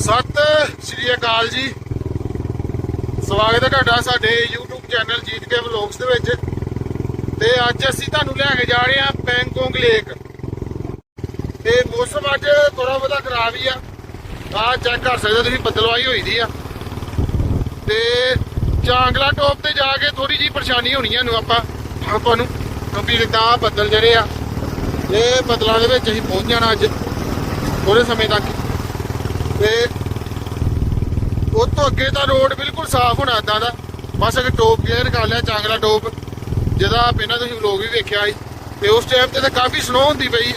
ਸਤਿ ਸ਼੍ਰੀ ਅਕਾਲ ਜੀ। ਸਵਾਗਤ ਹੈ ਤੁਹਾਡਾ ਸਾਡੇ YouTube ਚੈਨਲ ਜੀਤ ਕੇ ਵਲੌਗਸ ਦੇ ਵਿੱਚ। ਤੇ ਅੱਜ ਅਸੀਂ ਤੁਹਾਨੂੰ ਲੈ ਕੇ ਜਾ ਰਹੇ ਹਾਂ ਪੈਂਗੋਂਗ ਲੇਕ। ਤੇ ਮੌਸਮ ਅੱਜ ਥੋੜਾ ਬਹੁਤਾ ਖਰਾਬ ਹੀ ਆ। ਆ ਚੈੱਕ ਕਰ ਸਕਦੇ ਤੁਸੀਂ, ਬੱਦਲਵਾਈ ਹੋਈ ਦੀ ਆ। ਤੇ ਚਾਂਗਲਾ ਟੋਪ ਤੇ ਜਾ ਕੇ ਥੋੜੀ ਜੀ ਪਰੇਸ਼ਾਨੀ ਹੋਣੀ ਹੈ ਨੂੰ ਆਪਾਂ ਆਪਾਂ ਨੂੰ। ਕਿਉਂਕਿ ਇਦਾਂ ਬੱਦਲ ਜਿਹੜੇ ਆ, ਇਹ ਬੱਦਲਾਂ ਦੇ ਵਿੱਚ ਅਸੀਂ ਪਹੁੰਚ ਜਾਣਾ ਅੱਜ ਥੋੜੇ ਸਮੇਂ ਤੱਕ। ਤੇ ਉਹ ਤੋਂ ਅੱਗੇ ਤਾਂ ਰੋਡ ਬਿਲਕੁਲ ਸਾਫ਼ ਹੋਣਾ ਇਦਾਂ ਦਾ। ਬਸ ਇੱਕ ਟੋਪ ਕਲੀਅਰ ਕਰ ਲਿਆ, ਚਾਂਗਲਾ ਟੋਪ। ਜਿਹਦਾ ਪਹਿਲਾਂ ਤੁਸੀਂ ਵਲੋਗ ਵੀ ਵੇਖਿਆ ਸੀ। ਤੇ ਉਸ ਟਾਈਮ ਤੇ ਤਾਂ ਕਾਫੀ ਸਨੋ ਹੁੰਦੀ ਪਈ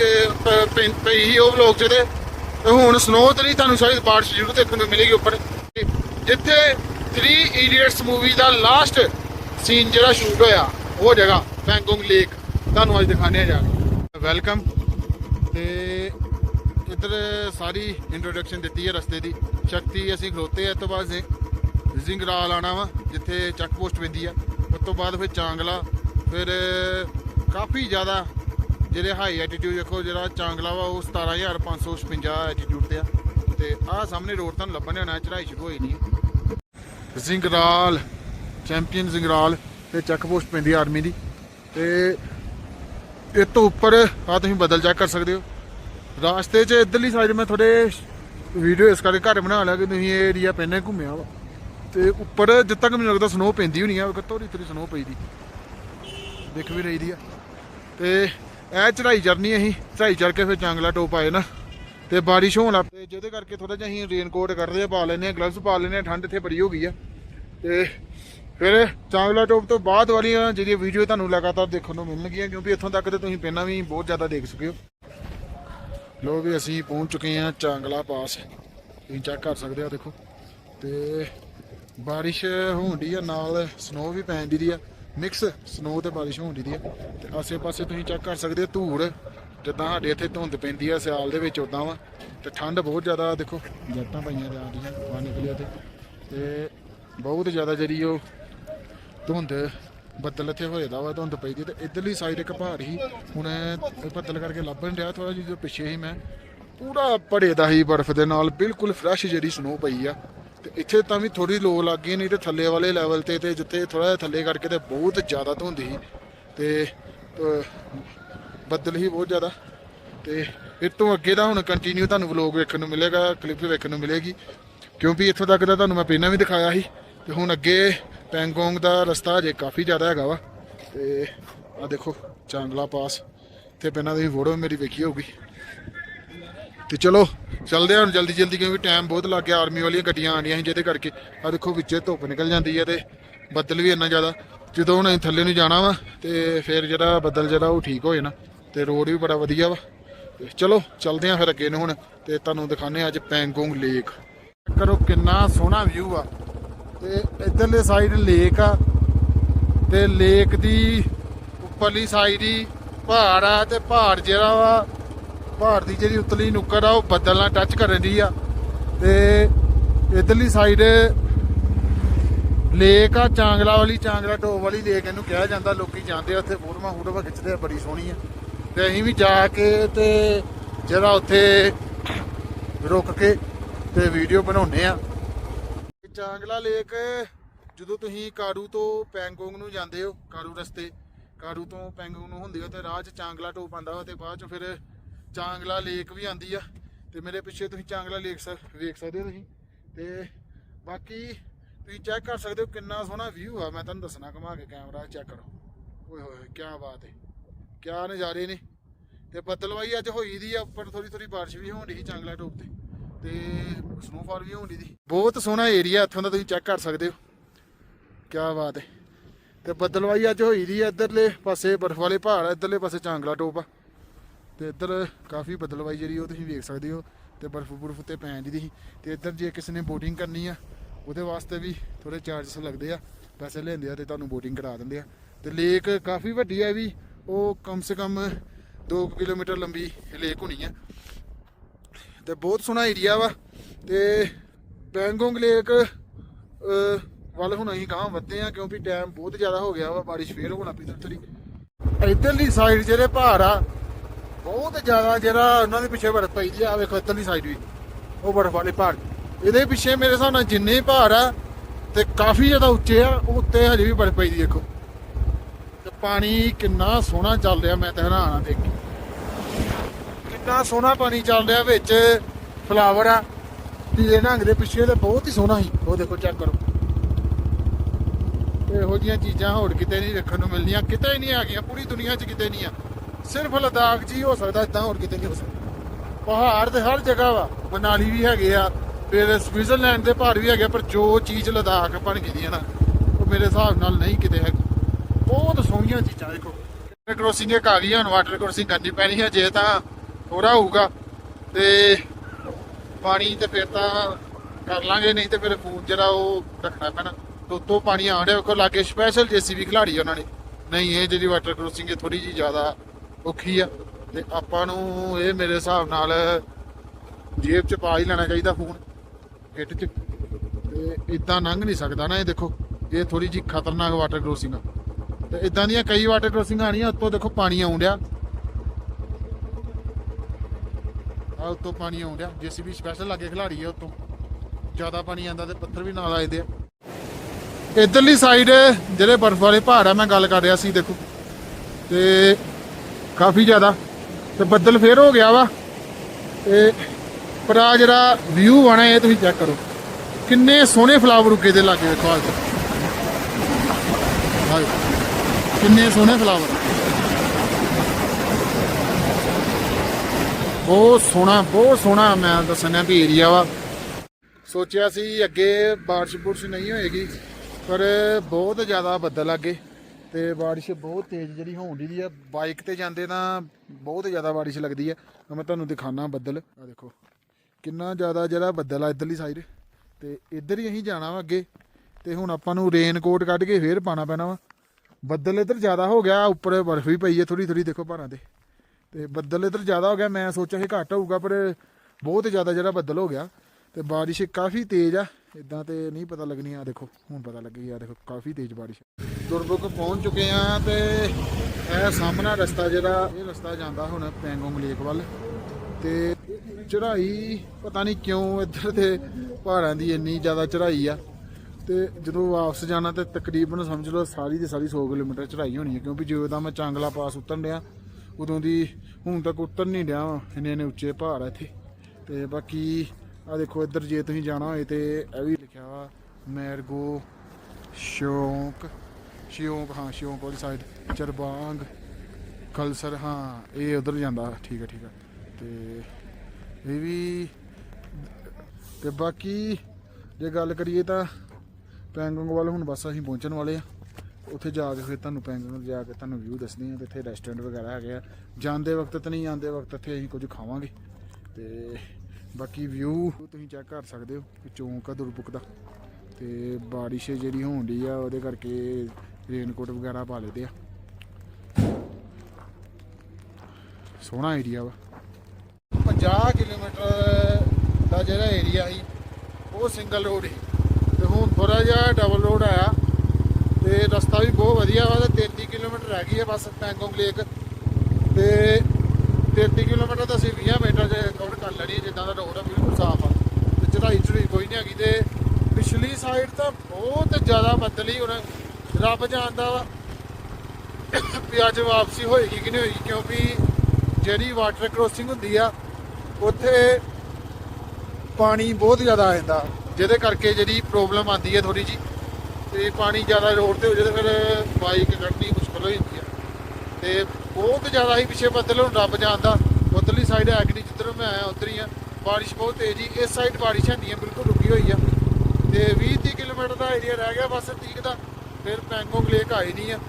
ਪਈ- ਸੀ ਉਹ ਵਲੋਗ 'ਚ ਤੇ। ਹੁਣ ਸਨੋ ਤੇ ਨਹੀਂ, ਤੁਹਾਨੂੰ ਸ਼ਾਇਦ ਪਾਰਟਸ ਜ਼ਰੂਰ ਦੇਖਣ ਨੂੰ ਮਿਲੇਗੀ ਉੱਪਰ। ਜਿੱਥੇ 3 ਇਡੀਅਟਸ ਮੂਵੀ ਦਾ ਲਾਸਟ ਸੀਨ ਜਿਹੜਾ ਸ਼ੂਟ ਹੋਇਆ, ਉਹ ਜਗ੍ਹਾ ਬੈਂਗੋਂਗ ਲੇਕ ਤੁਹਾਨੂੰ ਅੱਜ ਦਿਖਾਣੇ ਆ ਜਾ ਕੇ। ਵੈਲਕਮ ਤੇ ਇੱਧਰ ਸਾਰੀ ਇੰਟਰੋਡਕਸ਼ਨ ਦਿੱਤੀ ਹੈ ਰਸਤੇ ਦੀ। ਸ਼ਕਤੀ ਅਸੀਂ ਖਲੋਤੇ ਆ ਤੋਂ ਬਾਅਦ ਜ਼ਿੰਗਰਾਲ ਆਣਾ ਵਾ, ਜਿੱਥੇ ਚੈੱਕ ਪੋਸਟ ਪੈਂਦੀ ਆ। ਉਸ ਤੋਂ ਬਾਅਦ ਫਿਰ ਚਾਂਗਲਾ, ਫਿਰ ਕਾਫੀ ਜ਼ਿਆਦਾ ਜਿਹੜੇ ਹਾਈ ਐਟੀਟਿਊਡ ਦੇਖੋ ਜਿਹੜਾ ਚਾਂਗਲਾ ਵਾ, ਉਹ 17556 ਐਟੀਟਿਊਡ ਤੇ ਆ। ਤੇ ਆਹ ਸਾਹਮਣੇ ਰੋਡ ਤੁਹਾਨੂੰ ਲੱਭਣ ਹੋਣਾ ਚੜਾਈ ਸ਼ੁਰੂ ਹੋਈ ਨਹੀਂ। ਜ਼ਿੰਗਰਾਲ ਚੈਂਪੀਅਨ ਜ਼ਿੰਗਰਾਲ ਤੇ ਚੈੱਕ ਪੋਸਟ ਪੈਂਦੀ ਆਰਮੀ ਦੀ। ਤੇ ਇਹ ਤੋਂ ਉੱਪਰ ਆ ਤੁਸੀਂ ਬਦਲ ਚੈੱਕ ਕਰ ਸਕਦੇ ਹੋ। ਰਾਸਤੇ 'ਚ ਇਧਰਲੀ ਸਾਈਡ ਮੈਂ ਥੋੜੇ ਵੀਡੀਓ ਇਸ ਕਰਕੇ ਘਰ ਬਣਾ ਲਿਆ ਕਿ ਤੁਸੀਂ ਇਹ ਏਰੀਆ ਪਹਿਲਾਂ ਘੁੰਮਿਆ ਵਾ। ਤੇ ਉੱਪਰ ਜਿੱਦ ਤੱਕ ਮੈਨੂੰ ਲੱਗਦਾ ਸਨੋ ਪੈਂਦੀ ਹੋਣੀ ਆ ਥੋੜੀ ਥੋੜੀ ਸਨੋ ਪਈਦੀ ਦਿਖ ਵੀ ਰਹੀ ਦੀ ਆ। ਤੇ ਇਹ ਚੜਾਈ ਚੜਨੀ ਅਸੀਂ ਚੜਾਈ ਚੜ ਕੇ ਫਿਰ ਚਾਂਗਲਾ ਟੋਪ ਆਏ ਨਾ। ਤੇ ਬਾਰਿਸ਼ ਹੋਣ ਲੱਗ ਪਈ, ਜਿਹਦੇ ਕਰਕੇ ਥੋੜਾ ਜਿਹਾ ਅਸੀਂ ਰੇਨਕੋਟ ਕੱਢਦੇ ਆ, ਪਾ ਲੈਨੇ ਆ ਗਲਵਸ ਪਾ ਲੈਨੇ ਆ, ਠੰਡ ਇੱਥੇ ਬੜੀ ਹੋ ਗਈ ਆ। ਤੇ ਫਿਰ ਚਾਂਗਲਾ ਟੋਪ ਤੋਂ ਬਾਅਦ ਵਾਲੀਆਂ ਜਿਹੜੀਆਂ ਵੀਡੀਓ ਤੁਹਾਨੂੰ ਲਗਾਤਾਰ ਦੇਖਣ ਨੂੰ ਮਿਲਣਗੀਆਂ, ਕਿਉਂਕਿ ਇੱਥੋਂ ਤੱਕ ਤੇ ਤੁਸੀਂ ਪਹਿਲਾਂ ਵੀ ਬਹੁਤ ਜ਼ਿਆਦਾ ਦੇਖ ਚੁੱਕੇ ਹੋ। ਲੋ ਵੀ ਅਸੀਂ ਪਹੁੰਚ ਚੁੱਕੇ ਹਾਂ ਚਾਂਗਲਾ ਪਾਸ। ਤੁਸੀਂ ਚੈੱਕ ਕਰ ਸਕਦੇ ਹੋ ਦੇਖੋ। ਤੇ ਬਾਰਿਸ਼ ਹੋਣ ਦੀ ਆ, ਨਾਲ ਸਨੋ ਵੀ ਪੈਣ ਦੀ ਆ। ਮਿਕਸ ਸਨੋ ਤੇ ਬਾਰਿਸ਼ ਹੋਣ ਦੀ ਆ। ਤੇ ਆਸੇ-ਪਾਸੇ ਤੁਸੀਂ ਚੈੱਕ ਕਰ ਸਕਦੇ ਹੋ ਧੂੜ। ਜਿੱਦਾਂ ਸਾਡੇ ਇੱਥੇ ਧੁੰਦ ਪੈਂਦੀ ਆ, ਸਿਆਲ ਦੇ ਵਿੱਚ ਉਦਾਂ ਵਾ। ਤੇ ਠੰਡ ਬਹੁਤ ਜ਼ਿਆਦਾ, ਦੇਖੋ, ਜੱਟਾਂ ਪਈਆਂ ਰਹੀਆਂ ਬਾਹਰ ਨਿਕਲਿਆ ਤੇ। ਤੇ ਬਹੁਤ ਜ਼ਿਆਦਾ ਜਿਹੜੀ ਉਹ ਧੁੰਦ ਬੱਦਲ ਇੱਥੇ ਹੋਏ ਦਾ ਵਾ, ਧੁੰਦ ਪਈ ਦੀ ਤੇ ਇਧਰਲੀ ਸਾਈਡ ਇੱਕ ਪਹਾੜ ਸੀ। ਹੁਣ ਬੱਦਲ ਕਰਕੇ ਲੱਭਣ ਰਿਹਾ ਥੋੜਾ ਜਿਹਾ ਪਿੱਛੇ ਹੀ ਮੈਂ। ਪੂਰਾ ਭੜੇ ਦਾ ਹੀ ਬਰਫ਼ ਦੇ ਨਾਲ, ਬਿਲਕੁਲ ਫਰੈਸ਼ ਜਿਹੜੀ ਸਨੋ ਪਈ ਆ। ਤੇ ਇੱਥੇ ਤਾਂ ਵੀ ਥੋੜੀ ਲੋ ਲੱਗ ਗਈ ਨਹੀਂ ਤੇ ਥੱਲੇ ਵਾਲੇ ਲੈਵਲ ਤੇ ਤੇ ਜਿੱਥੇ ਥੋੜਾ ਜਿਹਾ ਥੱਲੇ ਕਰਕੇ ਤੇ ਬਹੁਤ ਜ਼ਿਆਦਾ ਧੁੰਦ ਸੀ। ਤੇ ਬੱਦਲ ਹੀ ਬਹੁਤ ਜ਼ਿਆਦਾ। ਤੇ ਇਹ ਤੋਂ ਅੱਗੇ ਦਾ ਹੁਣ ਕੰਟੀਨਿਊ ਤੁਹਾਨੂੰ ਵਲੌਗ ਵੇਖਣ ਨੂੰ ਮਿਲੇਗਾ ਕਲਿੱਪ ਵੇਖਣ ਨੂੰ ਮਿਲੇਗੀ। ਕਿਉਂਕਿ ਇੱਥੋਂ ਤੱਕ ਦਾ ਤੁਹਾਨੂੰ ਮੈਂ ਪਹਿਲਾਂ ਵੀ ਦਿਖਾਇਆ ਸੀ। ਤੇ ਹੁਣ ਅੱਗੇ ਪੈਂਗੋਂਗ ਦਾ ਰਸਤਾ ਹਜੇ ਕਾਫੀ ਜ਼ਿਆਦਾ ਹੈਗਾ ਵਾ ਤੇ ਆ ਦੇਖੋ, ਚਾਂਗਲਾ ਪਾਸ। ਤੇ ਪਹਿਲਾਂ ਤੁਸੀਂ ਵੀਡੀਓ ਮੇਰੀ ਵੇਖੀ ਹੋਊਗੀ। ਤੇ ਚਲੋ, ਚੱਲਦੇ ਹਾਂ ਹੁਣ ਜਲਦੀ ਜਲਦੀ ਕਿਉਂਕਿ ਟਾਈਮ ਬਹੁਤ ਲੱਗ ਗਿਆ। ਆਰਮੀ ਵਾਲੀਆਂ ਗੱਡੀਆਂ ਆਣੀਆਂ ਸੀ ਜਿਹਦੇ ਕਰਕੇ ਆ ਦੇਖੋ ਵਿੱਚੇ ਧੁੱਪ ਨਿਕਲ ਜਾਂਦੀ ਹੈ ਤੇ ਬੱਦਲ ਵੀ ਇੰਨਾ ਜ਼ਿਆਦਾ। ਜਦੋਂ ਹੁਣ ਅਸੀਂ ਥੱਲੇ ਨੂੰ ਜਾਣਾ ਵਾ ਤੇ ਫਿਰ ਜਿਹੜਾ ਬੱਦਲ ਜਿਹੜਾ ਉਹ ਠੀਕ ਹੋ ਜਾਣਾ ਤੇ ਰੋਡ ਵੀ ਬੜਾ ਵਧੀਆ ਵਾ। ਚਲੋ, ਚੱਲਦੇ ਹਾਂ ਫਿਰ ਅੱਗੇ ਨੂੰ ਹੁਣ ਤੇ ਤੁਹਾਨੂੰ ਦਿਖਾਣੇ ਅੱਜ ਪੈਂਗੋਂਗ ਲੇਕ। ਕਰੋ ਕਿੰਨਾ ਸੋਹਣਾ ਵਿਊ ਆ। ਤੇ ਇਧਰਲੇ ਸਾਈਡ ਲੇਕ ਆ ਤੇ ਲੇਕ ਦੀ ਉੱਪਰਲੀ ਸਾਈਡ ਹੀ ਪਹਾੜ ਆ ਤੇ ਪਹਾੜ ਜਿਹੜਾ ਵਾ, ਪਹਾੜ ਦੀ ਜਿਹੜੀ ਉਤਲੀ ਨੁੱਕਰ ਆ ਉਹ ਬੱਦਲ ਨਾਲ ਟੱਚ ਕਰਨ ਦੀ ਆ ਤੇ ਇਧਰਲੀ ਸਾਈਡ ਲੇਕ ਆ, ਚਾਂਗਲਾ ਵਾਲੀ, ਚਾਂਗਲਾ ਟੋਪ ਵਾਲੀ ਲੇਕ ਇਹਨੂੰ ਕਿਹਾ ਜਾਂਦਾ, ਲੋਕੀ ਜਾਂਦੇ ਆ ਉੱਥੇ, ਫੋਟੋਆਂ ਫੋਟੋਆਂ ਖਿੱਚਦੇ ਆ, ਬੜੀ ਸੋਹਣੀ ਆ। ਤੇ ਅਸੀਂ ਵੀ ਜਾ ਕੇ ਤੇ ਜਿਹੜਾ ਉੱਥੇ ਰੁਕ ਕੇ ਤੇ ਵੀਡੀਓ ਬਣਾਉਨੇ ਆ। ਚਾਂਗਲਾ ਲੇਕ, ਜਦੋਂ ਤੁਸੀਂ ਕਾਰੂ ਤੋਂ ਪੈਂਗੋਂਗ ਨੂੰ ਜਾਂਦੇ ਹੋ ਕਾਰੂ ਰਸਤੇ ਕਾਰੂ ਤੋਂ ਪੈਂਗੋਂਗ ਨੂੰ ਹੁੰਦੇ ਹੋ, ਤੇ ਰਾਹ 'ਚ ਚਾਂਗਲਾ ਟੋਪ ਆਉਂਦਾ ਵਾ ਤੇ ਬਾਅਦ 'ਚ ਫਿਰ ਚਾਂਗਲਾ ਲੇਕ ਵੀ ਆਂਦੀ ਆ। ਤੇ ਮੇਰੇ ਪਿੱਛੇ ਤੁਸੀਂ ਚਾਂਗਲਾ ਲੇਕ ਸ- ਵੇਖ ਸਕਦੇ ਹੋ ਤੁਸੀਂ। ਤੇ ਬਾਕੀ ਤੁਸੀਂ ਚੈੱਕ ਕਰ ਸਕਦੇ ਹੋ ਕਿੰਨਾ ਸੋਹਣਾ ਵਿਊ ਆ। ਮੈਂ ਤੁਹਾਨੂੰ ਦੱਸਣਾ ਘੁਮਾ ਕੇ ਕੈਮਰਾ ਚੈੱਕ ਕਰੋ। ਓਏ ਹੋਏ ਕੀ ਬਾਤ ਹੈ ਕੀ ਨਜ਼ਾਰੇ ਨੇ। ਤੇ ਬੱਦਲਵਾਈ ਅੱਜ ਹੋਈ ਦੀ ਆ, ਉੱਪਰ ਥੋੜੀ ਥੋੜੀ ਬਾਰਿਸ਼ ਵੀ ਹੋਣ ਦੀ ਚਾਂਗਲਾ ਟੋਪ ਤੇ। ਤੇ ਸਨੋਫਾਲ ਵੀ ਹੋਣ ਦੀ ਬਹੁਤ ਸੋਹਣਾ ਏਰੀਆ ਇੱਥੋਂ ਦਾ ਤੁਸੀਂ ਚੈੱਕ ਕਰ ਸਕਦੇ ਹੋ। ਕੀ ਬਾਤ ਹੈ। ਤੇ ਬੱਦਲਵਾਈ ਅੱਜ ਹੋਈ ਦੀ ਹੈ ਇੱਧਰਲੇ ਪਾਸੇ ਬਰਫ਼ ਵਾਲੇ ਪਹਾੜ ਆ, ਇੱਧਰਲੇ ਪਾਸੇ ਚਾਂਗਲਾ ਟੋਪ ਆ। ਤੇ ਇੱਧਰ ਕਾਫੀ ਬਦਲਵਾਈ ਜਿਹੜੀ ਉਹ ਤੁਸੀਂ ਵੇਖ ਸਕਦੇ ਹੋ। ਤੇ ਬਰਫ਼ ਬਰਫ਼ ਤੇ ਪੈਣ ਦੀ ਸੀ। ਤੇ ਇੱਧਰ ਜੇ ਕਿਸੇ ਨੇ ਬੋਟਿੰਗ ਕਰਨੀ ਆ, ਉਹਦੇ ਵਾਸਤੇ ਵੀ ਥੋੜੇ ਚਾਰजेस ਲੱਗਦੇ ਆ। ਪੈਸੇ ਲੈਂਦੇ ਆ ਤੇ ਤੁਹਾਨੂੰ ਬੋਟਿੰਗ ਕਰਾ ਦਿੰਦੇ ਆ। ਤੇ ਲੇਕ ਕਾਫੀ ਵੱਡੀ ਹੈ ਵੀ। ਉਹ ਕਮ ਸੇ ਕਮ 2 ਕਿਲੋਮੀਟਰ ਲੰਬੀ ਲੇਕ ਹੋਣੀ ਆ। ਤੇ ਬਹੁਤ ਸੋਹਣਾ ਏਰੀਆ ਵਾ ਤੇ ਬੈਂਗੋਂਗ ਲੇਕ ਵੱਲ ਹੁਣ ਅਸੀਂ ਗਾਂਹ ਵੱਧਦੇ ਆ ਕਿਉਂਕਿ ਟਾਈਮ ਬਹੁਤ ਜ਼ਿਆਦਾ ਹੋ ਗਿਆ ਵਾ, ਬਾਰਿਸ਼ ਫੇਰ ਹੋਣਾ ਪਈ ਥੋੜੀ ਇਧਰਲੀ ਸਾਈਡ ਜਿਹੜੇ ਪਹਾੜ ਆ, ਬਹੁਤ ਜ਼ਿਆਦਾ ਜਿਹੜਾ ਉਹਨਾਂ ਦੇ ਪਿੱਛੇ ਬਰਫ਼ ਪਈ ਦੀ ਆ ਵੇਖੋ ਇੱਧਰਲੀ ਸਾਈਡ ਵੀ, ਉਹ ਬਰਫ਼ ਵਾਲੇ ਪਹਾੜ। ਇਹਦੇ ਪਿੱਛੇ ਮੇਰੇ ਹਿਸਾਬ ਨਾਲ ਜਿੰਨੇ ਪਹਾੜ ਆ ਤੇ ਕਾਫੀ ਜ਼ਿਆਦਾ ਉੱਚੇ ਆ, ਉਹ ਉੱਤੇ ਹਜੇ ਵੀ ਬਰਫ਼ ਪਈ ਦੀ ਦੇਖੋ। ਤੇ ਪਾਣੀ ਕਿੰਨਾ ਸੋਹਣਾ ਚੱਲ ਰਿਹਾ, ਮੈਂ ਤਾਂ ਹੈਰਾਨ ਆ ਦੇਖ ਕੇ। ਕਿੰਨਾ ਸੋਹਣਾ ਪਾਣੀ ਚੱਲ ਰਿਹਾ ਵਿੱਚ ਫਲਾਵਰ ਆ। ਪੀਲੇ ਰੰਗ ਦੇ ਪਿੱਛੇ ਤੇ ਬਹੁਤ ਹੀ ਸੋਹਣਾ ਸੀ। ਉਹ ਦੇਖੋ ਚੈੱਕ ਕਰੋ। ਤੇ ਇਹੋ ਜਿਹੀਆਂ ਚੀਜ਼ਾਂ ਹੋਰ ਕਿਤੇ ਨਹੀਂ ਦੇਖਣ ਨੂੰ ਮਿਲਦੀਆਂ। ਕਿਤੇ ਨਹੀਂ ਆ ਗਈਆਂ ਪੂਰੀ ਦੁਨੀਆ 'ਚ ਕਿਤੇ ਨਹੀਂ ਆ। ਸਿਰਫ ਲਦਾਖ 'ਚ ਹੀ ਹੋ ਸਕਦਾ ਇਦਾਂ ਹੋਰ ਕਿਤੇ ਨਹੀਂ ਹੋ ਸਕਦਾ। ਪਹਾੜ ਤੇ ਹਰ ਜਗ੍ਹਾ ਵਾ। ਮਨਾਲੀ ਵੀ ਹੈਗੇ ਆ। ਫਿਰ ਸਵਿਟਜ਼ਰਲੈਂਡ ਦੇ ਪਹਾੜ ਵੀ ਹੈਗੇ ਆ, ਪਰ ਜੋ ਚੀਜ਼ ਲਦਾਖ ਬਣ ਗਈ ਦੀ ਨਾ ਉਹ ਮੇਰੇ ਹਿਸਾਬ ਨਾਲ ਨਹੀਂ ਕਿਤੇ ਹੈਗੀ। ਬਹੁਤ ਸੋਹਣੀਆਂ ਚੀਜ਼ਾਂ ਦੇਖੋ। ਵਾਟਰ ਕ੍ਰੋਸਿੰਗ ਇੱਕ ਆ ਗਈ ਹੁਣ ਵਾਟਰ ਕ੍ਰੋਸਿੰਗ ਕਰਨੀ ਪੈਣੀ ਹੈ ਜੇ ਤਾਂ ਥੋੜਾ ਹੋਊਗਾ ਤੇ ਪਾਣੀ ਤੇ ਫਿਰ ਤਾਂ ਕਰ ਲਾਂਗੇ, ਨਹੀਂ ਤੇ ਫਿਰ ਫੋਨ ਜਿਹੜਾ ਉਹ ਰੱਖਣਾ ਪੈਣਾ। ਤੇ ਉੱਤੋਂ ਪਾਣੀ ਆਉਣ ਡਿਆ, ਵੇਖੋ ਲਾਗੇ ਸਪੈਸ਼ਲ ਜੀਸੀਬੀ ਖਿਲਾੜੀ ਆ ਉਹਨਾਂ ਨੇ। ਨਹੀਂ, ਇਹ ਜਿਹੜੀ ਵਾਟਰ ਕ੍ਰੋਸਿੰਗ ਹੈ ਥੋੜੀ ਜੀ ਜ਼ਿਆਦਾ ਔਖੀ ਆ। ਤੇ ਆਪਾਂ ਨੂੰ ਇਹ ਮੇਰੇ ਹਿਸਾਬ ਨਾਲ ਜੇਬ 'ਚ ਪਾ ਹੀ ਲੈਣਾ ਚਾਹੀਦਾ ਫੋਨ ਹਿੱਟ 'ਚ। ਤੇ ਇਦਾਂ ਲੰਘ ਨਹੀਂ ਸਕਦਾ ਨਾ ਇਹ, ਦੇਖੋ। ਇਹ ਥੋੜੀ ਜੀ ਖਤਰਨਾਕ ਵਾਟਰ ਕ੍ਰੋਸਿੰਗ ਆ। ਤੇ ਇਦਾਂ ਦੀਆਂ ਕਈ ਵਾਟਰ ਕ੍ਰੋਸਿੰਗ ਆਣੀਆਂ ਉੱਤੋਂ ਦੇਖੋ ਪਾਣੀ ਆਉਣ ਡਿਆ ਆ ਉੱਤੋਂ ਪਾਣੀ ਆਉਣ ਡਿਆ ਜੀਸੀਬੀ ਸਪੈਸ਼ਲ ਲਾਗੇ ਖਿਲਾੜੀ ਆ ਉੱਤੋਂ। ਜ਼ਿਆਦਾ ਪਾਣੀ ਆਂਦਾ ਤੇ ਪੱਥਰ ਵੀ ਨਾਲ ਆਏਦੇ ਆ। ਇਧਰਲੀ ਸਾਈਡ ਜਿਹੜੇ ਬਰਫ਼ ਵਾਲੇ ਪਹਾੜ ਆ, ਮੈਂ ਗੱਲ ਕਰ ਰਿਹਾ ਸੀ, ਦੇਖੋ। ਤੇ ਕਾਫੀ ਜ਼ਿਆਦਾ। ਤੇ ਬੱਦਲ ਫੇਰ ਹੋ ਗਿਆ ਵਾ। ਤੇ ਪਰ ਆ ਜਿਹੜਾ ਵਿਊ ਆਣਾ ਇਹ ਤੁਸੀਂ ਚੈੱਕ ਕਰੋ। ਕਿੰਨੇ ਸੋਹਣੇ ਫਲਾਵਰ ਉੱਗੇ ਦੇ ਲਾਗੇ ਦੇਖੋ ਅੱਜ ਕਿੰਨੇ ਸੋਹਣੇ ਫਲਾਵਰ ਬਹੁਤ ਸੋਹਣਾ ਬਹੁਤ ਸੋਹਣਾ ਮੈਂ ਦੱਸਣਾ ਵੀ ਏਰੀਆ ਵਾ। ਸੋਚਿਆ ਸੀ ਅੱਗੇ ਬਾਰਿਸ਼ ਬੁਰਸ਼ ਨਹੀਂ ਹੋਏਗੀ, ਪਰ ਬਹੁਤ ਜ਼ਿਆਦਾ ਬੱਦਲ ਅੱਗੇ ਤੇ ਬਾਰਿਸ਼ ਬਹੁਤ ਤੇਜ਼ ਜਿਹੜੀ ਹੋਣ ਦੀ ਆ। ਬਾਈਕ ਤੇ ਜਾਂਦੇ ਤਾਂ ਬਹੁਤ ਜ਼ਿਆਦਾ ਬਾਰਿਸ਼ ਲੱਗਦੀ ਆ। ਮੈਂ ਤੁਹਾਨੂੰ ਦਿਖਾਣਾ ਬੱਦਲ। ਆ ਦੇਖੋ, ਕਿੰਨਾ ਜ਼ਿਆਦਾ ਜਿਹੜਾ ਬੱਦਲ ਆ ਇਧਰਲੀ ਸਾਈਡ ਤੇ ਇੱਧਰ ਹੀ ਅਸੀਂ ਜਾਣਾ ਵਾ ਅੱਗੇ। ਤੇ ਹੁਣ ਆਪਾਂ ਨੂੰ ਰੇਨ ਕੋਟ ਕੱਢ ਕੇ ਫੇਰ ਪਾਣਾ ਪੈਣਾ ਵਾ। ਬੱਦਲ ਇੱਧਰ ਜ਼ਿਆਦਾ ਹੋ ਗਿਆ, ਉੱਪਰ ਬਰਫ਼ ਵੀ ਪਈ ਹੈ ਥੋੜੀ ਥੋੜੀ ਦੇਖੋ ਭਾਰਾਂ ਤੇ। ਤੇ ਬੱਦਲ ਇੱਧਰ ਜ਼ਿਆਦਾ ਹੋ ਗਿਆ, ਮੈਂ ਸੋਚਿਆ ਸੀ ਘੱਟ ਹੋਊਗਾ, ਪਰ ਬਹੁਤ ਜ਼ਿਆਦਾ ਜਿਹੜਾ ਬੱਦਲ ਹੋ ਗਿਆ ਤੇ ਬਾਰਿਸ਼ ਕਾਫੀ ਤੇਜ਼ ਆ ਇਦਾਂ ਤੇ ਨਹੀਂ ਪਤਾ ਲੱਗਣੀ ਆ ਦੇਖੋ, ਹੁਣ ਪਤਾ ਲੱਗੀ ਆ ਦੇਖੋ, ਕਾਫੀ ਤੇਜ਼ ਬਾਰਿਸ਼ ਦੁਰਬੁਕ ਪਹੁੰਚ ਚੁੱਕੇ ਆ ਤੇ ਇਹ ਸਾਹਮਣਾ ਰਸਤਾ ਜਿਹੜਾ, ਇਹ ਰਸਤਾ ਜਾਂਦਾ ਹੁਣ ਪੈਂਗੋਂਗ ਲੇਕ ਵੱਲ ਤੇ ਚੜ੍ਹਾਈ ਪਤਾ ਨਹੀਂ ਕਿਉਂ ਇੱਧਰ ਤੇ ਪਹਾੜਾਂ ਦੀ ਇੰਨੀ ਜ਼ਿਆਦਾ ਚੜ੍ਹਾਈ ਆ ਤੇ ਜਦੋਂ ਵਾਪਸ ਜਾਣਾ ਤੇ ਤਕਰੀਬਨ ਸਮਝ ਲਓ ਸਾਰੀ ਦੀ ਸਾਰੀ 100 ਕਿਲੋਮੀਟਰ ਚੜ੍ਹਾਈ ਹੋਣੀ ਹੈ ਕਿਉਂਕਿ ਜਦੋਂ ਦਾ ਮੈਂ ਚਾਂਗਲਾ ਪਾਸ ਉਤਰਨ ਡਿਆ ਉਦੋਂ ਦੀ ਹੁਣ ਤੱਕ ਉਤਰ ਨਹੀਂ ਡਿਆ ਵਾਂ। ਇੰਨੇ ਇੰਨੇ ਉੱਚੇ ਪਹਾੜ ਆ ਇੱਥੇ। ਤੇ ਬਾਕੀ ਆ ਦੇਖੋ, ਇੱਧਰ ਜੇ ਤੁਸੀਂ ਜਾਣਾ ਹੋਏ ਤੇ ਇਹ ਵੀ ਲਿਖਿਆ ਵਾ, ਮੈਰਗੋ ਸ਼ੌਂਕ ਸ਼ਿਓਂਕ, ਹਾਂ, ਸ਼ਿਓਂਕ ਵਾਲੀ ਸਾਈਡ ਚਰਬਾਂਗ, ਕਲਸਰ, ਹਾਂ, ਇਹ ਉਧਰ ਜਾਂਦਾ, ਠੀਕ ਹੈ ਠੀਕ ਹੈ ਤੇ ਇਹ ਵੀ, ਤੇ ਬਾਕੀ ਜੇ ਗੱਲ ਕਰੀਏ ਤਾਂ ਪੈਂਗੋਂਗ ਵੱਲ ਹੁਣ ਬਸ ਅਸੀਂ ਪਹੁੰਚਣ ਵਾਲੇ ਆ। ਉੱਥੇ ਜਾ ਕੇ ਫਿਰ ਤੁਹਾਨੂੰ ਪੈਂਗੋਂਗ ਜਾ ਕੇ ਤੁਹਾਨੂੰ ਵਿਊ ਦੱਸਦੇ ਆ ਤੇ ਇੱਥੇ ਰੈਸਟੋਰੈਂਟ ਵਗੈਰਾ ਹੈਗੇ ਆ। ਜਾਂਦੇ ਵਕਤ ਤਾਂ ਨਹੀਂ ਜਾਂਦੇ ਵਕਤ ਇੱਥੇ ਅਸੀਂ ਕੁਝ ਖਾਵਾਂਗੇ। ਤੇ ਬਾਕੀ ਵਿਊ ਤੁਸੀਂ ਚੈੱਕ ਕਰ ਸਕਦੇ ਹੋ ਕਿ ਚੌਂਕ ਆ ਦੁਰਬੁਕ ਦਾ। ਤੇ ਬਾਰਿਸ਼ ਜਿਹੜੀ ਹੋਣ ਡਈ ਆ, ਉਹਦੇ ਕਰਕੇ ਰੇਨਕੋਟ ਵਗੈਰਾ ਪਾ ਲੇਦੇ ਆ। ਸੋਹਣਾ ਏਰੀਆ ਵਾ। 50 ਕਿਲੋਮੀਟਰ ਦਾ ਜਿਹੜਾ ਏਰੀਆ ਸੀ, ਉਹ ਸਿੰਗਲ ਰੋਡ ਸੀ। ਤੇ ਹੁਣ ਥੋੜਾ ਜਿਹਾ ਡਬਲ ਰੋਡ ਆਇਆ। ਤੇ ਰਸਤਾ ਵੀ ਬਹੁਤ ਵਧੀਆ ਵਾ ਤੇ 33 ਕਿਲੋਮੀਟਰ ਰਹਿ ਗਈ ਹੈ ਬਸ ਪੈਂਗੋਂਗ ਲੇਕ। ਤੇ 33 ਕਿਲੋਮੀਟਰ ਤਾਂ ਅਸੀਂ 20 ਮਿੰਟਾਂ 'ਚ ਕਵਰ ਕਰ ਲੈਣੀ ਜਿੱਦਾਂ ਦਾ ਰੋਡ ਆ, ਬਿਲਕੁਲ ਸਾਫ਼ ਆ। ਤੇ ਚੜਾਈ ਚੜਾਈ ਕੋਈ ਨਹੀਂ ਹੈਗੀ ਤੇ ਪਿਛਲੀ ਸਾਈਡ ਤਾਂ ਬਹੁਤ ਜ਼ਿਆਦਾ ਬੱਦਲੀ ਹੁਣ ਰੱਬ ਜਾਣਦਾ ਵਾ ਵੀ ਅੱਜ ਵਾਪਸੀ ਹੋਏਗੀ ਕਿ ਨਹੀਂ ਹੋਏਗੀ, ਕਿਉਂਕਿ ਜਿਹੜੀ ਵਾਟਰ ਕ੍ਰੋਸਿੰਗ ਹੁੰਦੀ ਆ, ਉੱਥੇ ਪਾਣੀ ਬਹੁਤ ਜ਼ਿਆਦਾ ਆ ਜਾਂਦਾ। ਜਿਹਦੇ ਕਰਕੇ ਜਿਹੜੀ ਪ੍ਰੋਬਲਮ ਆਉਂਦੀ ਹੈ ਥੋੜੀ ਜੀ ਤੇ ਪਾਣੀ ਜ਼ਿਆਦਾ ਰੋਡ ਤੇ ਹੋ ਜਾਵੇ ਤਾਂ ਫਿਰ ਬਾਈਕ ਕੱਢਣੀ ਮੁਸ਼ਕਲ ਹੋ ਜਾਂਦੀ ਆ। ਤੇ ਬਹੁਤ ਜ਼ਿਆਦਾ ਹੀ ਪਿੱਛੇ ਬੱਦਲ ਹੁਣ ਰੱਬ ਜਾਣਦਾ ਉਧਰਲੀ ਸਾਈਡ ਹੈ ਕਿ ਨਹੀਂ ਜਿੱਧਰ ਮੈਂ ਆਇਆ ਉਧਰ ਹੀ ਆ। ਬਾਰਿਸ਼ ਬਹੁਤ ਤੇਜ਼ ਹੀ ਇਸ ਸਾਈਡ ਬਾਰਿਸ਼ ਹੈਗੀ ਆ, ਬਿਲਕੁਲ ਰੁਕੀ ਹੋਈ ਆ। ਤੇ 20 30 ਕਿਲੋਮੀਟਰ ਦਾ ਏਰੀਆ ਰਹਿ ਗਿਆ ਬਸ 30 ਦਾ। ਫਿਰ ਪੈਂਗੋਂਗ ਲੇਕ ਆਈ ਨਹੀਂ ਆ।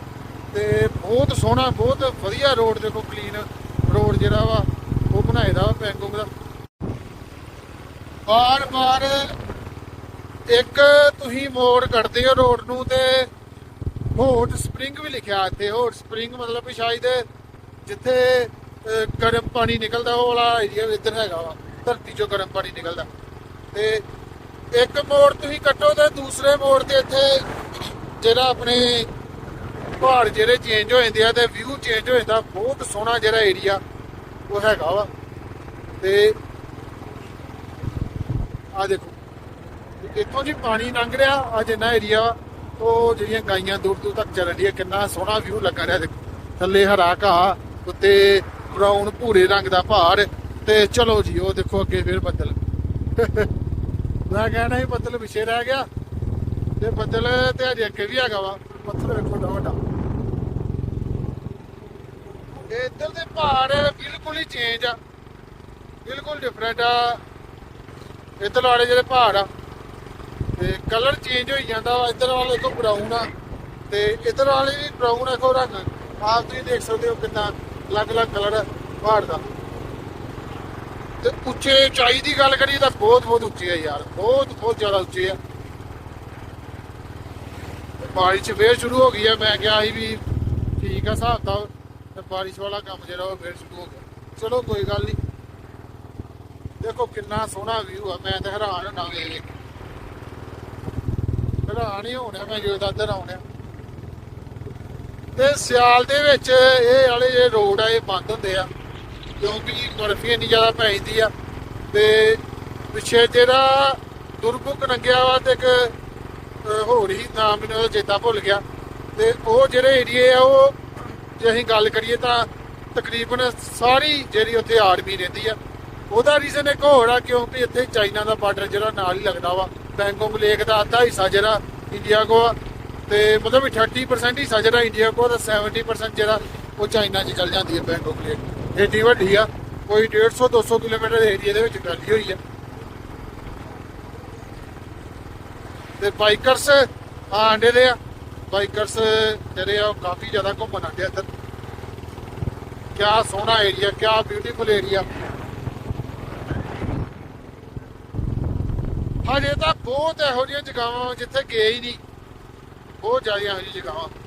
ਤੇ ਬਹੁਤ ਸੋਹਣਾ, ਬਹੁਤ ਵਧੀਆ ਰੋਡ ਦੇਖੋ ਕਲੀਨ ਰੋਡ ਜਿਹੜਾ ਵਾ, ਉਹ ਬਣਾਏ ਦਾ ਵਾ ਪੈਂਗੋਂਗ ਦਾ। ਬਾਰ ਬਾਰ ਇੱਕ ਤੁਸੀਂ ਮੋੜ ਕੱਢਦੇ ਹੋ ਰੋਡ ਨੂੰ ਤੇ ਹੋਟ ਸਪ੍ਰਿੰਗ ਵੀ ਲਿਖਿਆ ਇੱਥੇ ਹੋਟ ਸਪ੍ਰਿੰਗ ਮਤਲਬ ਵੀ ਸ਼ਾਇਦ ਜਿੱਥੇ ਗਰਮ ਪਾਣੀ ਨਿਕਲਦਾ, ਉਹ ਵਾਲਾ ਏਰੀਆ ਇੱਧਰ ਹੈਗਾ ਵਾ, ਧਰਤੀ ਚੋਂ ਗਰਮ ਪਾਣੀ ਨਿਕਲਦਾ। ਤੇ ਇੱਕ ਮੋੜ ਤੁਸੀਂ ਕੱਟੋ ਤੇ ਦੂਸਰੇ ਮੋੜ ਤੇ ਇੱਥੇ ਜਿਹੜਾ ਆਪਣੇ ਪਹਾੜ ਜਿਹੜੇ ਚੇਂਜ ਹੋ ਜਾਂਦੇ ਆ ਤੇ ਵਿਊ ਚੇਂਜ ਹੋ ਜਾਂਦਾ, ਬਹੁਤ ਸੋਹਣਾ ਜਿਹੜਾ ਏਰੀਆ ਉਹ ਹੈਗਾ ਵਾ। ਤੇ ਆ ਦੇਖੋ। ਇੱਥੋਂ ਜੀ ਪਾਣੀ ਲੰਘ ਰਿਹਾ, ਅੱਜ ਜਿੰਨਾ ਏਰੀਆ ਉਹ ਜਿਹੜੀਆਂ ਗਾਈਆਂ ਦੂਰ ਦੂਰ ਤੱਕ ਚੱਲ ਰਹੀਆਂ ਕਿੰਨਾ ਸੋਹਣਾ ਵਿਊ ਲੱਗਾ ਰਿਹਾ ਥੱਲੇ ਹਰਾ ਘਾਹ, ਉੱਤੇ ਬਰਾਊਨ ਭੂਰੇ ਰੰਗ ਦਾ ਪਹਾੜ, ਤੇ ਚਲੋ ਜੀ, ਉਹ ਦੇਖੋ ਅੱਗੇ ਫਿਰ ਬੱਦਲ। ਮੈਂ ਕਹਿਣਾ ਸੀ ਬੱਦਲ ਪਿੱਛੇ ਰਹਿ ਗਿਆ, ਤੇ ਬੱਦਲ ਤੇ ਅਜੇ ਅੱਗੇ ਵੀ ਹੈਗਾ ਵਾ ਪੱਥਰ ਵੇਖੋ ਡਾ ਵੱਡਾ। ਇੱਧਰ ਦੇ ਪਹਾੜ ਬਿਲਕੁਲ ਹੀ ਚੇਂਜ ਆ, ਬਿਲਕੁਲ ਡਿਫਰੈਂਟ ਆ। ਇੱਧਰ ਵਾਲੇ ਜਿਹੜੇ ਪਹਾੜ ਆ ਤੇ ਕਲਰ ਚੇਂਜ ਹੋਈ ਜਾਂਦਾ ਵਾ, ਇੱਧਰ ਵਾਲੇ ਕੋ ਬਰਾਊਨ ਆ ਤੇ ਇੱਧਰ ਵਾਲੇ ਵੀ ਬਰਾਊਨ ਆ ਕੋ ਰੰਗ। ਆਪ ਤੁਸੀਂ ਦੇਖ ਸਕਦੇ ਹੋ ਕਿੰਨਾ ਅਲੱਗ-ਅਲੱਗ ਕਲਰ ਪਹਾੜ ਦਾ। ਤੇ ਉੱਚੇ ਉਚਾਈ ਦੀ ਗੱਲ ਕਰੀਏ ਤਾਂ ਬਹੁਤ ਬਹੁਤ ਉੱਚੇ ਆ ਯਾਰ ਬਹੁਤ ਬਹੁਤ ਜ਼ਿਆਦਾ ਉੱਚੇ ਆ। ਬਾਰਿਸ਼ ਫੇਰ ਸ਼ੁਰੂ ਹੋ ਗਈ ਆ, ਮੈਂ ਕਿਹਾ ਸੀ ਵੀ ਠੀਕ ਆ ਹਿਸਾਬ ਤਾਂ ਤੇ ਬਾਰਿਸ਼ ਵਾਲਾ ਕੰਮ ਜਿਹੜਾ ਉਹ ਫੇਰ ਸ਼ੁਰੂ ਹੋ ਗਿਆ। ਚਲੋ ਕੋਈ ਗੱਲ ਨਹੀਂ ਦੇਖੋ ਕਿੰਨਾ ਸੋਹਣਾ ਵਿਊ ਆ, ਮੈਂ ਤਾਂ ਹੈਰਾਨ ਹੋਣਾ ਵੇਖ ਕੇ ਹੈਰਾਨ ਹੀ ਹੋਣਾ ਮੈਂ ਜਦੋਂ ਇੱਧਰ ਆਉਣਿਆ ਤੇ ਸਿਆਲ ਦੇ ਵਿੱਚ ਇਹ ਵਾਲੇ ਜਿਹੜੇ ਰੋਡ ਆ, ਇਹ ਬੰਦ ਹੁੰਦੇ ਆ, ਕਿਉਂਕਿ ਬਰਫੀ ਇੰਨੀ ਜ਼ਿਆਦਾ ਪੈ ਜਾਂਦੀ ਆ। ਤੇ ਪਿੱਛੇ ਜਿਹੜਾ ਦੁਰਭੁਕ ਨੰਗਿਆ ਵਾ ਤੇ ਇੱਕ ਹੋਰ ਹੀ ਨਾਮ ਮੈਨੂੰ ਉਹਦਾ ਚੇਤਾ ਭੁੱਲ ਗਿਆ। ਤੇ ਉਹ ਜਿਹੜੇ ਏਰੀਏ ਆ, ਉਹ ਜੇ ਅਸੀਂ ਗੱਲ ਕਰੀਏ ਤਾਂ ਤਕਰੀਬਨ ਸਾਰੀ ਜਿਹੜੀ ਉੱਥੇ ਆਰਮੀ ਰਹਿੰਦੀ ਆ, ਉਹਦਾ ਰੀਜ਼ਨ ਇੱਕ ਹੋਰ ਆ, ਕਿਉਂਕਿ ਇੱਥੇ ਚਾਈਨਾ ਦਾ ਬਾਰਡਰ ਜਿਹੜਾ ਨਾਲ ਹੀ ਲੱਗਦਾ ਵਾ। ਬੈਂਗੋਂਗ ਲੇਕ ਦਾ ਅੱਧਾ ਹਿੱਸਾ ਜਿਹੜਾ ਇੰਡੀਆ ਕੋ ਆ, ਤੇ ਮਤਲਬ ਵੀ 30% ਹਿੱਸਾ ਜਿਹੜਾ ਇੰਡੀਆ ਕੋ ਆ, ਤਾਂ 70% ਜਿਹੜਾ ਉਹ ਚਾਈਨਾ 'ਚ ਚਲ ਜਾਂਦੀ ਹੈ ਬੈਂਗੋਂਗ ਲੇਕ ਏਡੀ ਵੱਡੀ ਆ, ਕੋਈ 150 200 ਕਿਲੋਮੀਟਰ ਏਰੀਆ ਦੇ ਵਿੱਚ ਫੈਲੀ ਹੋਈ ਆ। ਤੇ ਬਾਈਕਰਸ ਆਂਡੇ ਦੇ ਆ, ਬਾਈਕਰਸ ਜਿਹੜੇ ਆ ਉਹ ਕਾਫੀ ਜ਼ਿਆਦਾ ਘੁੰਮਣ ਆਉਂਦੇ ਆ ਇੱਧਰ। ਕਿਆ ਸੋਹਣਾ ਏਰੀਆ, ਕਿਆ ਬਿਊਟੀਫੁਲ ਏਰੀਆ। ਹਜੇ ਤਾਂ ਬਹੁਤ ਇਹੋ ਜਿਹੀਆਂ ਜਗ੍ਹਾਵਾਂ ਜਿੱਥੇ ਗਏ ਹੀ ਨਹੀਂ। ਬਹੁਤ ਜ਼ਿਆਦਾ ਇਹੋ ਜਿਹੀਆਂ ਜਗ੍ਹਾਵਾਂ।